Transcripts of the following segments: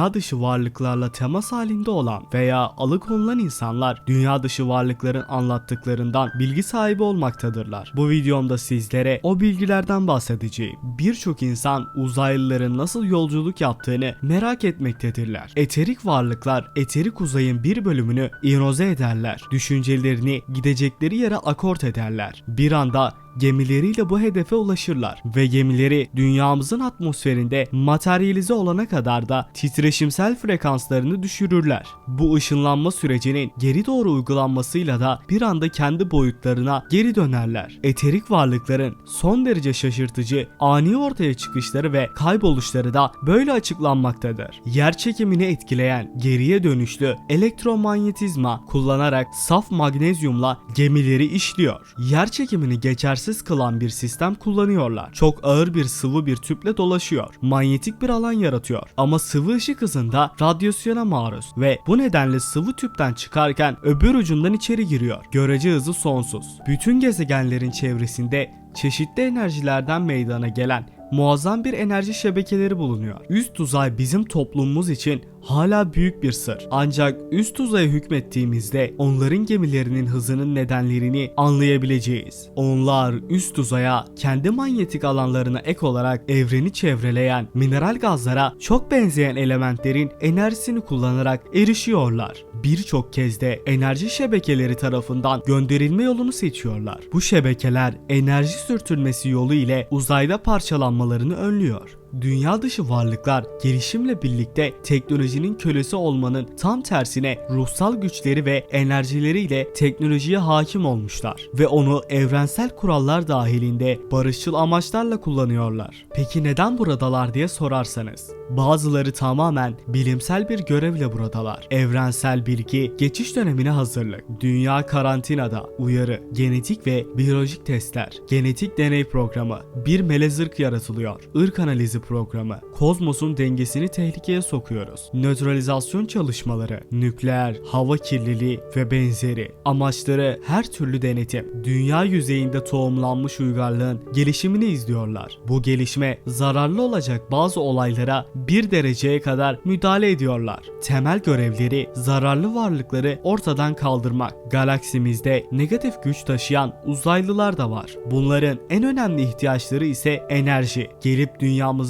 dünya dışı varlıklarla temas halinde olan veya alıkonulan insanlar dünya dışı varlıkların anlattıklarından bilgi sahibi olmaktadırlar. Bu videomda sizlere o bilgilerden bahsedeceğim. Birçok insan uzaylıların nasıl yolculuk yaptığını merak etmektedirler. Eterik varlıklar eterik uzayın bir bölümünü iyonize ederler. Düşüncelerini gidecekleri yere akort ederler. Bir anda gemileriyle bu hedefe ulaşırlar ve gemileri dünyamızın atmosferinde materyalize olana kadar da titreşimsel frekanslarını düşürürler. Bu ışınlanma sürecinin geri doğru uygulanmasıyla da bir anda kendi boyutlarına geri dönerler. Eterik varlıkların son derece şaşırtıcı ani ortaya çıkışları ve kayboluşları da böyle açıklanmaktadır. Yer çekimini etkileyen geriye dönüşlü elektromanyetizma kullanarak saf magnezyumla gemileri işliyor. Yer çekimini geçersiz kılan bir sistem kullanıyorlar. Çok ağır bir sıvı bir tüple dolaşıyor. Manyetik bir alan yaratıyor. Ama sıvı ışık hızında radyasyona maruz ve bu nedenle sıvı tüpten çıkarken öbür ucundan içeri giriyor. Görece hızı sonsuz. Bütün gezegenlerin çevresinde çeşitli enerjilerden meydana gelen muazzam bir enerji şebekeleri bulunuyor. Üst uzay bizim toplumumuz için hala büyük bir sır. Ancak üst uzaya hükmettiğimizde onların gemilerinin hızının nedenlerini anlayabileceğiz. Onlar üst uzaya kendi manyetik alanlarına ek olarak evreni çevreleyen mineral gazlara çok benzeyen elementlerin enerjisini kullanarak erişiyorlar. Birçok kez de enerji şebekeleri tarafından gönderilme yolunu seçiyorlar. Bu şebekeler enerji sürtünmesi yolu ile uzayda parçalanmalarını önlüyor. Dünya dışı varlıklar gelişimle birlikte teknolojinin kölesi olmanın tam tersine ruhsal güçleri ve enerjileriyle teknolojiye hakim olmuşlar ve onu evrensel kurallar dahilinde barışçıl amaçlarla kullanıyorlar. Peki neden buradalar diye sorarsanız bazıları tamamen bilimsel bir görevle buradalar. Evrensel bilgi, geçiş dönemine hazırlık, dünya karantinada, uyarı, genetik ve biyolojik testler, genetik deney programı, bir melez ırk yaratılıyor, ırk analizi programı, kozmosun dengesini tehlikeye sokuyoruz, nötralizasyon çalışmaları, nükleer, hava kirliliği ve benzeri. Amaçları her türlü denetim. Dünya yüzeyinde tohumlanmış uygarlığın gelişimini izliyorlar. Bu gelişme zararlı olacak bazı olaylara bir dereceye kadar müdahale ediyorlar. Temel görevleri zararlı varlıkları ortadan kaldırmak. Galaksimizde negatif güç taşıyan uzaylılar da var. Bunların en önemli ihtiyaçları ise enerji. Gelip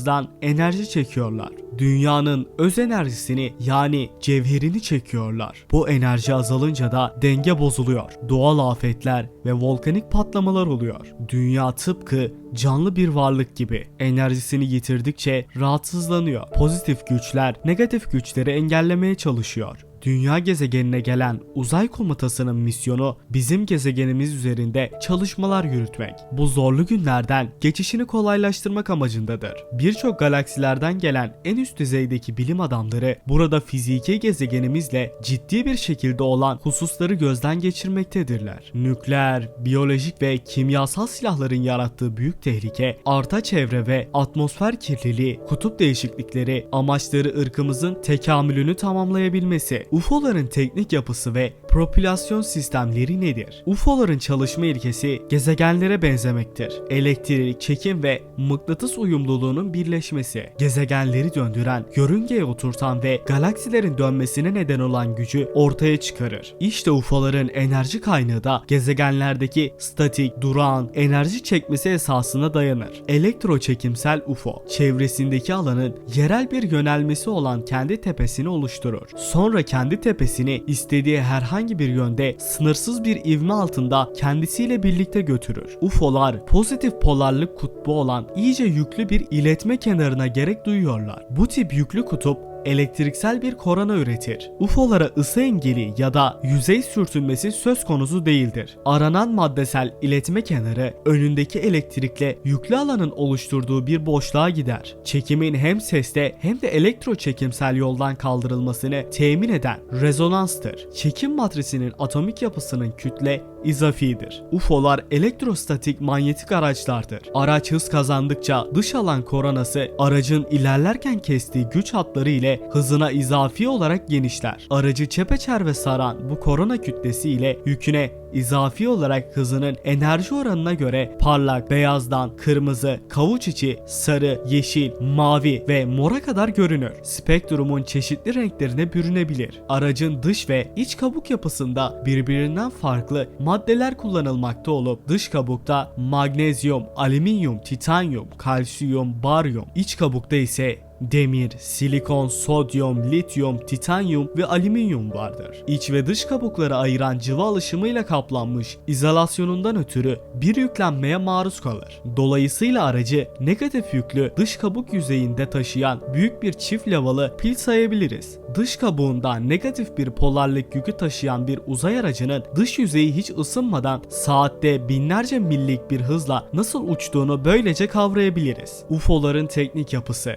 dünyamızdan enerji çekiyorlar dünyanın öz enerjisini yani cevherini çekiyorlar. Bu enerji azalınca da denge bozuluyor. Doğal afetler ve volkanik patlamalar oluyor. Dünya tıpkı canlı bir varlık gibi enerjisini yitirdikçe rahatsızlanıyor. Pozitif güçler negatif güçleri engellemeye çalışıyor. Dünya gezegenine gelen uzay komutasının misyonu bizim gezegenimiz üzerinde çalışmalar yürütmek. Bu zorlu günlerden geçişini kolaylaştırmak amacındadır. Birçok galaksilerden gelen en üst düzeydeki bilim adamları burada fiziki gezegenimizle ciddi bir şekilde olan hususları gözden geçirmektedirler. Nükleer, biyolojik ve kimyasal silahların yarattığı büyük tehlike, arta çevre ve atmosfer kirliliği, kutup değişiklikleri, amaçları ırkımızın tekamülünü tamamlayabilmesi, UFO'ların teknik yapısı ve propülasyon sistemleri nedir? UFO'ların çalışma ilkesi gezegenlere benzemektir. Elektrik, çekim ve mıknatıs uyumluluğunun birleşmesi, gezegenleri döndüren, yörüngeye oturtan ve galaksilerin dönmesine neden olan gücü ortaya çıkarır. İşte UFO'ların enerji kaynağı da gezegenlerdeki statik, durağan, enerji çekmesi esasına dayanır. Elektroçekimsel UFO, çevresindeki alanın yerel bir yönelmesi olan kendi tepesini oluşturur. Sonra kendi tepesini istediği herhangi bir yönde sınırsız bir ivme altında kendisiyle birlikte götürür. UFO'lar pozitif polarlık kutbu olan iyice yüklü bir iletme kenarına gerek duyuyorlar. Bu tip yüklü kutup elektriksel bir korona üretir. UFO'lara ısı engeli ya da yüzey sürtünmesi söz konusu değildir. Aranan maddesel iletme kenarı önündeki elektrikle yüklü alanın oluşturduğu bir boşluğa gider. Çekimin hem seste hem de elektroçekimsel yoldan kaldırılmasını temin eden rezonanstır. Çekim matrisinin atomik yapısının kütle izafidir. UFO'lar elektrostatik manyetik araçlardır. Araç hız kazandıkça dış alan koronası aracın ilerlerken kestiği güç hatları ile hızına izafi olarak genişler. Aracı çepeçerve saran bu korona kütlesi ile yüküne izafi olarak hızının enerji oranına göre parlak, beyazdan kırmızı, kavuç içi, sarı, yeşil, mavi ve mora kadar görünür. Spektrumun çeşitli renklerine bürünebilir. Aracın dış ve iç kabuk yapısında birbirinden farklı maddeler kullanılmakta olup dış kabukta magnezyum, alüminyum, titanyum, kalsiyum, baryum, iç kabukta ise demir, silikon, sodyum, lityum, titanyum ve alüminyum vardır. İç ve dış kabukları ayıran cıva alışımıyla kaplanmış izolasyonundan ötürü bir yüklenmeye maruz kalır. Dolayısıyla aracı negatif yüklü dış kabuk yüzeyinde taşıyan büyük bir çift lavalı pil sayabiliriz. Dış kabuğunda negatif bir polarlık yükü taşıyan bir uzay aracının dış yüzeyi hiç ısınmadan saatte binlerce millik bir hızla nasıl uçtuğunu böylece kavrayabiliriz. UFO'ların teknik yapısı,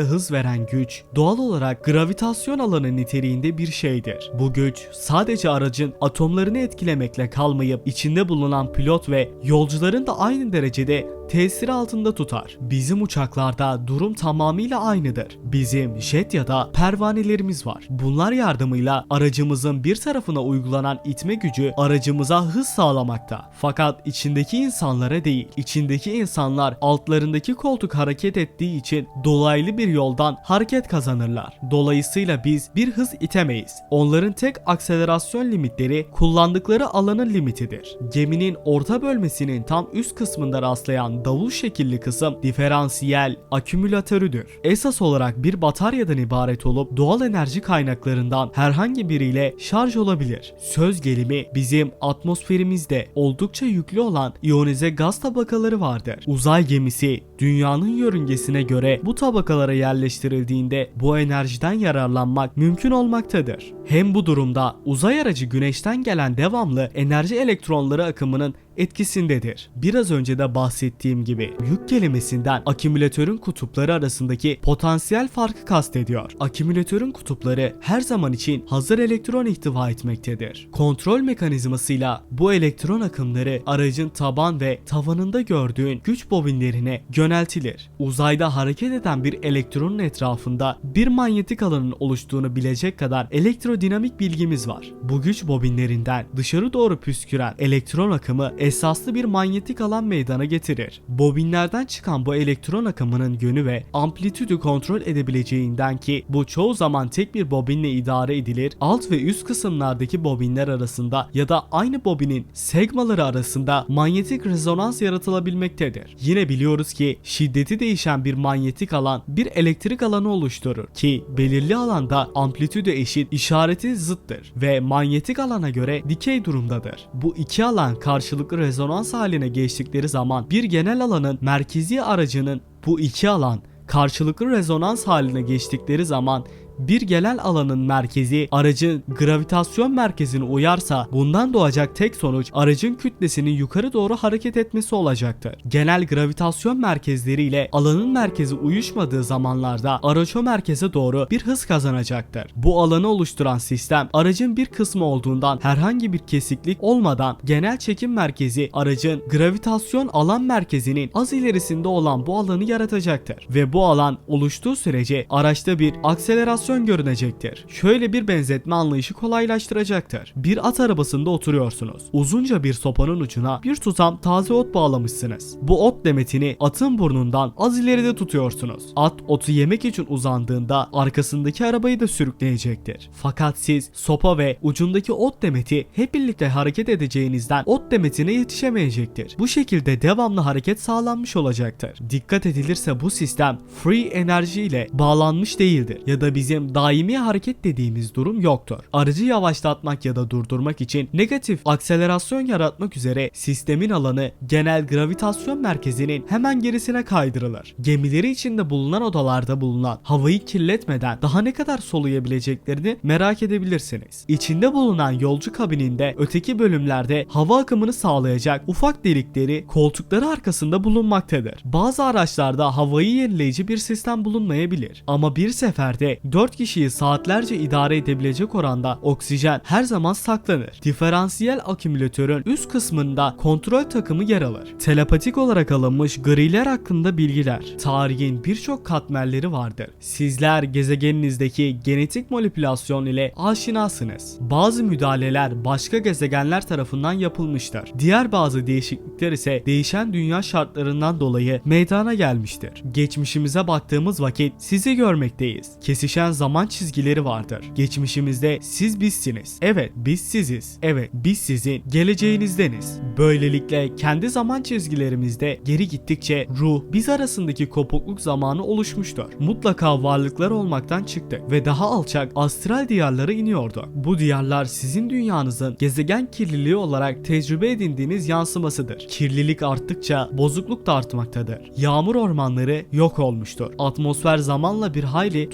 gemiye hız veren güç doğal olarak gravitasyon alanı niteliğinde bir şeydir. Bu güç sadece aracın atomlarını etkilemekle kalmayıp içinde bulunan pilot ve yolcuların da aynı derecede tesiri altında tutar. Bizim uçaklarda durum tamamıyla aynıdır. Bizim jet ya da pervanelerimiz var. Bunlar yardımıyla aracımızın bir tarafına uygulanan itme gücü aracımıza hız sağlamakta. Fakat içindeki insanlara değil. İçindeki insanlar altlarındaki koltuk hareket ettiği için dolaylı bir yoldan hareket kazanırlar. Dolayısıyla biz bir hız itemeyiz. Onların tek akselerasyon limitleri kullandıkları alanın limitidir. Geminin orta bölmesinin tam üst kısmında rastlayan davul şekilli kısım diferansiyel akümülatörüdür. Esas olarak bir bataryadan ibaret olup doğal enerji kaynaklarından herhangi biriyle şarj olabilir. Söz gelimi bizim atmosferimizde oldukça yüklü olan iyonize gaz tabakaları vardır. Uzay gemisi dünyanın yörüngesine göre bu tabakalara yerleştirildiğinde bu enerjiden yararlanmak mümkün olmaktadır. Hem bu durumda uzay aracı güneşten gelen devamlı enerji elektronları akımının etkisindedir. Biraz önce de bahsettiğim gibi yük kelimesinden akümülatörün kutupları arasındaki potansiyel farkı kastediyor. Akümülatörün kutupları her zaman için hazır elektron ihtiva etmektedir. Kontrol mekanizmasıyla bu elektron akımları aracın taban ve tavanında gördüğün güç bobinlerine yöneltilir. Uzayda hareket eden bir elektronun etrafında bir manyetik alanın oluştuğunu bilecek kadar elektrodinamik bilgimiz var. Bu güç bobinlerinden dışarı doğru püsküren elektron akımı esaslı bir manyetik alan meydana getirir. Bobinlerden çıkan bu elektron akımının yönü ve amplitüdü kontrol edebileceğinden ki bu çoğu zaman tek bir bobinle idare edilir, alt ve üst kısımlardaki bobinler arasında ya da aynı bobinin segmaları arasında manyetik rezonans yaratılabilmektedir. Yine biliyoruz ki şiddeti değişen bir manyetik alan bir elektrik alanı oluşturur ki belirli alanda amplitüdü eşit işareti zıttır ve manyetik alana göre dikey durumdadır. Bu iki alan karşılıklı rezonans haline geçtikleri zaman bir genel alanın merkezi aracının bu iki alan karşılıklı rezonans haline geçtikleri zaman bir genel alanın merkezi aracın gravitasyon merkezine uyarsa bundan doğacak tek sonuç aracın kütlesinin yukarı doğru hareket etmesi olacaktır. Genel gravitasyon merkezleri ile alanın merkezi uyuşmadığı zamanlarda araç o merkeze doğru bir hız kazanacaktır. Bu alanı oluşturan sistem aracın bir kısmı olduğundan herhangi bir kesiklik olmadan genel çekim merkezi aracın gravitasyon alan merkezinin az ilerisinde olan bu alanı yaratacaktır. Ve bu alan oluştuğu sürece araçta bir akselerasyon görünecektir. Şöyle bir benzetme anlayışı kolaylaştıracaktır. Bir at arabasında oturuyorsunuz. Uzunca bir sopanın ucuna bir tutam taze ot bağlamışsınız. Bu ot demetini atın burnundan az ileride tutuyorsunuz. At otu yemek için uzandığında arkasındaki arabayı da sürükleyecektir. Fakat siz sopa ve ucundaki ot demeti hep birlikte hareket edeceğinizden ot demetine yetişemeyecektir. Bu şekilde devamlı hareket sağlanmış olacaktır. Dikkat edilirse bu sistem free enerji ile bağlanmış değildir ya da bizim daimi hareket dediğimiz durum yoktur. Aracı yavaşlatmak ya da durdurmak için negatif akselerasyon yaratmak üzere sistemin alanı genel gravitasyon merkezinin hemen gerisine kaydırılır. Gemileri içinde bulunan odalarda bulunan havayı kirletmeden daha ne kadar soluyabileceklerini merak edebilirsiniz. İçinde bulunan yolcu kabininde öteki bölümlerde hava akımını sağlayacak ufak delikleri koltukları arkasında bulunmaktadır. Bazı araçlarda havayı yenileyici bir sistem bulunmayabilir. Ama bir seferde 4 kişiyi saatlerce idare edebilecek oranda oksijen her zaman saklanır. Diferansiyel akümülatörün üst kısmında kontrol takımı yer alır. Telepatik olarak alınmış griler hakkında bilgiler, tarihin birçok katmerleri vardır. Sizler gezegeninizdeki genetik manipülasyon ile aşinasınız. Bazı müdahaleler başka gezegenler tarafından yapılmıştır. Diğer bazı değişiklikler ise değişen dünya şartlarından dolayı meydana gelmiştir. Geçmişimize baktığımız vakit sizi görmekteyiz. Kesişen zaman çizgileri vardır. Geçmişimizde siz bizsiniz. Evet biz siziz. Evet biz sizin geleceğinizdeniz. Böylelikle kendi zaman çizgilerimizde geri gittikçe ruh biz arasındaki kopukluk zamanı oluşmuştur. Mutlaka varlıklar olmaktan çıktı ve daha alçak astral diyarlara iniyordu. Bu diyarlar sizin dünyanızın gezegen kirliliği olarak tecrübe edindiğiniz yansımasıdır. Kirlilik arttıkça bozukluk da artmaktadır. Yağmur ormanları yok olmuştur. Atmosfer zamanla bir hayli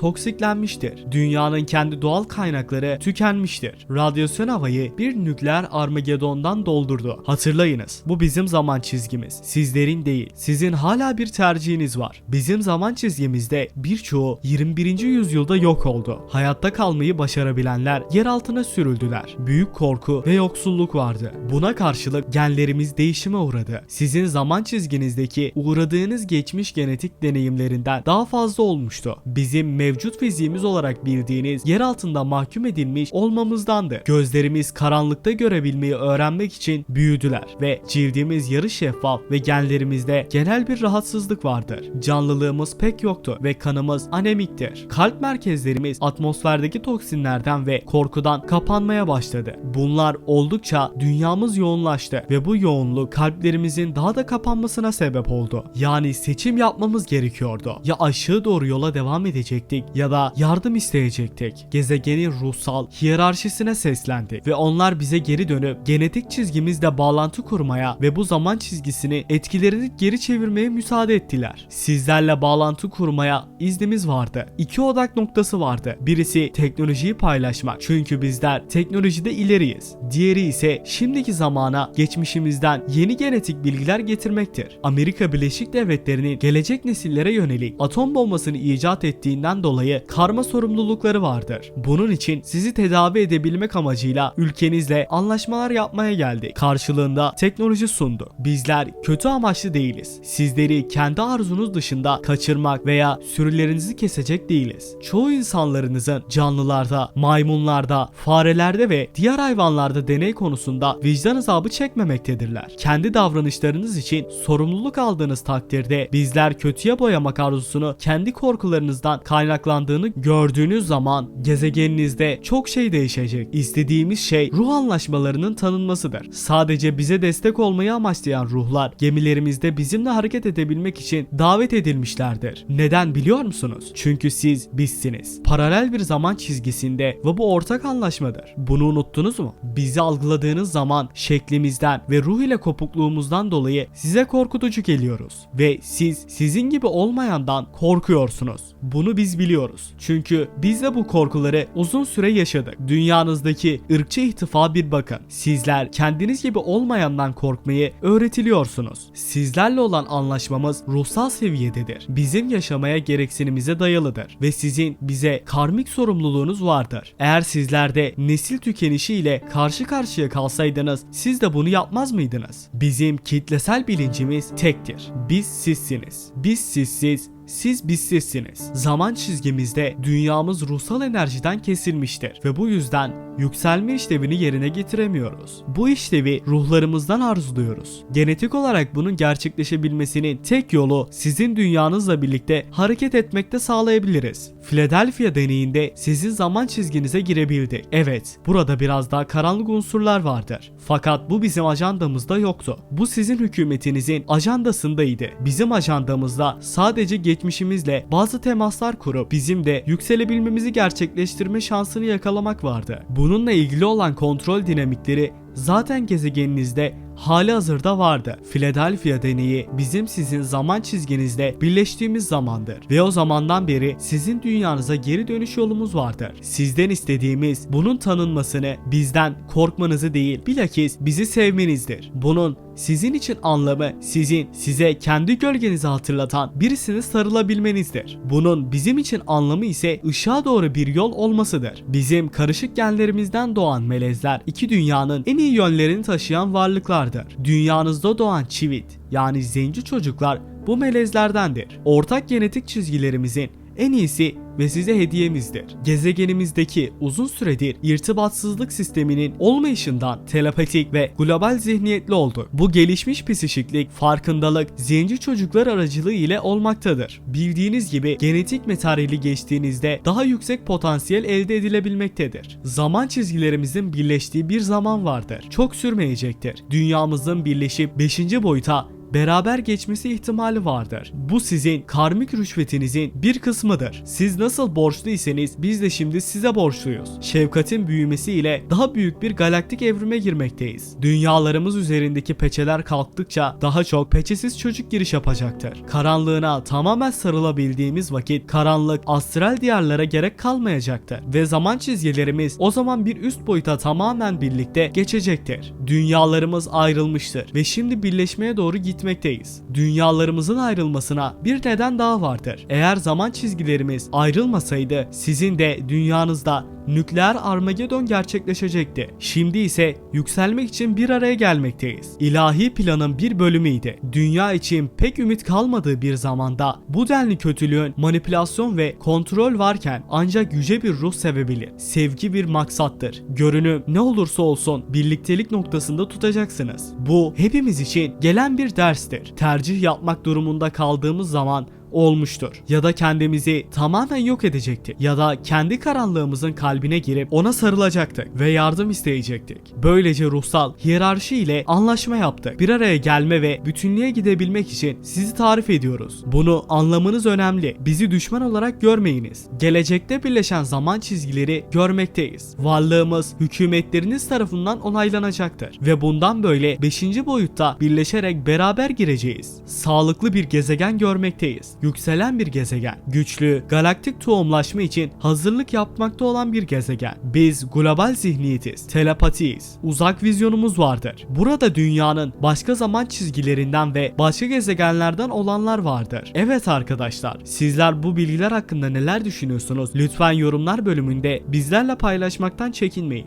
toksiklenmiştir. Dünyanın kendi doğal kaynakları tükenmiştir. Radyasyon havayı bir nükleer armagedondan doldurdu. Hatırlayınız bu bizim zaman çizgimiz. Sizlerin değil. Sizin hala bir tercihiniz var. Bizim zaman çizgimizde birçoğu 21. yüzyılda yok oldu. Hayatta kalmayı başarabilenler yer altına sürüldüler. Büyük korku ve yoksulluk vardı. Buna karşılık genlerimiz değişime uğradı. Sizin zaman çizginizdeki uğradığınız geçmiş genetik deneyimlerinden daha fazla olmuştu. Bizim mevcut fiziğimiz olarak bildiğiniz yer altında mahkum edilmiş olmamızdandı. Gözlerimiz karanlıkta görebilmeyi öğrenmek için büyüdüler ve cildimiz yarı şeffaf ve genlerimizde genel bir rahatsızlık vardır. Canlılığımız pek yoktu ve kanımız anemiktir. Kalp merkezlerimiz atmosferdeki toksinlerden ve korkudan kapanmaya başladı. Bunlar oldukça dünyamız yoğunlaştı ve bu yoğunluk kalplerimizin daha da kapanmasına sebep oldu. Yani seçim yapmamız gerekiyordu. Ya aşağı doğru yola devam edecektik ya da yardım isteyecektik. Gezegenin ruhsal hiyerarşisine seslendik ve onlar bize geri dönüp genetik çizgimizle bağlantı kurmaya ve bu zaman çizgisini etkilerini geri çevirmeye müsaade ettiler. Sizlerle bağlantı kurmaya iznimiz vardı. İki odak noktası vardı. Birisi teknolojiyi paylaşmak. Çünkü bizler teknolojide ileriyiz. Diğeri ise şimdiki zamana geçmişimizden yeni genetik bilgiler getirmektir. Amerika Birleşik Devletleri'nin gelecek nesillere yönelik atom bombasını icat ettiğinden dolayı karma sorumlulukları vardır. Bunun için sizi tedavi edebilmek amacıyla ülkenizle anlaşmalar yapmaya geldi. Karşılığında teknoloji sundu. Bizler kötü amaçlı değiliz. Sizleri kendi arzunuz dışında kaçırmak veya sürülerinizi kesecek değiliz. Çoğu insanlarınızın canlılarda, maymunlarda, farelerde ve diğer hayvanlarda deney konusunda vicdan azabı çekmemektedirler. Kendi davranışlarınız için sorumluluk aldığınız takdirde bizler kötüye boyamak arzusunu kendi korkularınızdan kaynaklandığını gördüğünüz zaman gezegeninizde çok şey değişecek. İstediğimiz şey ruh anlaşmalarının tanınmasıdır. Sadece bize destek olmayı amaçlayan ruhlar gemilerimizde bizimle hareket edebilmek için davet edilmişlerdir. Neden biliyor musunuz? Çünkü siz bizsiniz. Paralel bir zaman çizgisinde ve bu ortak anlaşmadır. Bunu unuttunuz mu? Bizi algıladığınız zaman şeklimizden ve ruh ile kopukluğumuzdan dolayı size korkutucu geliyoruz. Ve siz sizin gibi olmayandan korkuyorsunuz. Bunu biz biliyoruz. Çünkü biz de bu korkuları uzun süre yaşadık. Dünyanızdaki ırkçı ihtifa bir bakın. Sizler kendiniz gibi olmayandan korkmayı öğretiliyorsunuz. Sizlerle olan anlaşmamız ruhsal seviyededir. Bizim yaşamaya gereksinimize dayalıdır ve sizin bize karmik sorumluluğunuz vardır. Eğer sizlerde nesil tükenişiyle karşı karşıya kalsaydınız siz de bunu yapmaz mıydınız? Bizim kitlesel bilincimiz tektir. Biz sizsiniz. Biz sizsiz, siz bizsizsiniz. Zaman çizgimizde dünyamız ruhsal enerjiden kesilmiştir ve bu yüzden yükselme işlevini yerine getiremiyoruz. Bu işlevi ruhlarımızdan arzuluyoruz. Genetik olarak bunun gerçekleşebilmesinin tek yolu sizin dünyanızla birlikte hareket etmekte sağlayabiliriz. Philadelphia deneyinde sizin zaman çizginize girebildik. Evet, burada biraz daha karanlık unsurlar vardır. Fakat bu bizim ajandamızda yoktu. Bu sizin hükümetinizin ajandasındaydı. Bizim ajandamızda sadece geçmişimizle bazı temaslar kurup bizim de yükselebilmemizi gerçekleştirme şansını yakalamak vardı. Bununla ilgili olan kontrol dinamikleri zaten gezegeninizde hali hazırda vardı. Philadelphia deneyi bizim sizin zaman çizginizde birleştiğimiz zamandır ve o zamandan beri sizin dünyanıza geri dönüş yolumuz vardır. Sizden istediğimiz bunun tanınmasını bizden korkmanızı değil bilakis bizi sevmenizdir. Bunun sizin için anlamı sizin size kendi gölgenizi hatırlatan birisine sarılabilmenizdir. Bunun bizim için anlamı ise ışığa doğru bir yol olmasıdır. Bizim karışık genlerimizden doğan melezler iki dünyanın en iyi yönlerini taşıyan varlıklardır. Dünyanızda doğan çivit yani zenci çocuklar bu melezlerdendir. Ortak genetik çizgilerimizin en iyisi ve size hediyemizdir. Gezegenimizdeki uzun süredir irtibatsızlık sisteminin olmayışından telepatik ve global zihniyetli oldu. Bu gelişmiş psikiklik, farkındalık, zenci çocuklar aracılığı ile olmaktadır. Bildiğiniz gibi genetik materyali geçtiğinizde daha yüksek potansiyel elde edilebilmektedir. Zaman çizgilerimizin birleştiği bir zaman vardır. Çok sürmeyecektir. Dünyamızın birleşip 5. boyuta beraber geçmesi ihtimali vardır. Bu sizin karmik rüşvetinizin bir kısmıdır. Siz nasıl borçluysanız biz de şimdi size borçluyuz. Şefkatin büyümesiyle daha büyük bir galaktik evrime girmekteyiz. Dünyalarımız üzerindeki peçeler kalktıkça daha çok peçesiz çocuk giriş yapacaktır. Karanlığına tamamen sarılabildiğimiz vakit karanlık astral diyarlara gerek kalmayacaktır. Ve zaman çizgilerimiz o zaman bir üst boyuta tamamen birlikte geçecektir. Dünyalarımız ayrılmıştır ve şimdi birleşmeye doğru gitmekteyiz. Dünyalarımızın ayrılmasına bir neden daha vardır. Eğer zaman çizgilerimiz ayrılmasaydı sizin de dünyanızda nükleer Armagedon gerçekleşecekti. Şimdi ise yükselmek için bir araya gelmekteyiz. İlahi planın bir bölümüydü. Dünya için pek ümit kalmadığı bir zamanda bu denli kötülüğün manipülasyon ve kontrol varken ancak yüce bir ruh sevebilir. Sevgi bir maksattır. Görünüm ne olursa olsun birliktelik noktasında tutacaksınız. Bu hepimiz için gelen bir derstir. Tercih yapmak durumunda kaldığımız zaman olmuştur. Ya da kendimizi tamamen yok edecektik. Ya da kendi karanlığımızın kalbine girip ona sarılacaktık ve yardım isteyecektik. Böylece ruhsal hiyerarşi ile anlaşma yaptık. Bir araya gelme ve bütünlüğe gidebilmek için sizi tarif ediyoruz. Bunu anlamanız önemli. Bizi düşman olarak görmeyiniz. Gelecekte birleşen zaman çizgileri görmekteyiz. Varlığımız hükümetleriniz tarafından onaylanacaktır. Ve bundan böyle 5. boyutta birleşerek beraber gireceğiz. Sağlıklı bir gezegen görmekteyiz yükselen bir gezegen. Güçlü, galaktik tohumlaşma için hazırlık yapmakta olan bir gezegen. Biz global zihniyetiz, telepatiyiz, uzak vizyonumuz vardır. Burada dünyanın başka zaman çizgilerinden ve başka gezegenlerden olanlar vardır. Evet arkadaşlar, sizler bu bilgiler hakkında neler düşünüyorsunuz? Lütfen yorumlar bölümünde bizlerle paylaşmaktan çekinmeyin.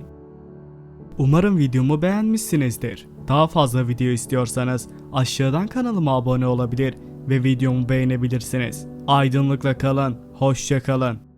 Umarım videomu beğenmişsinizdir. Daha fazla video istiyorsanız aşağıdan kanalıma abone olabilir ve videomu beğenebilirsiniz. Aydınlıkla kalın, hoşça kalın.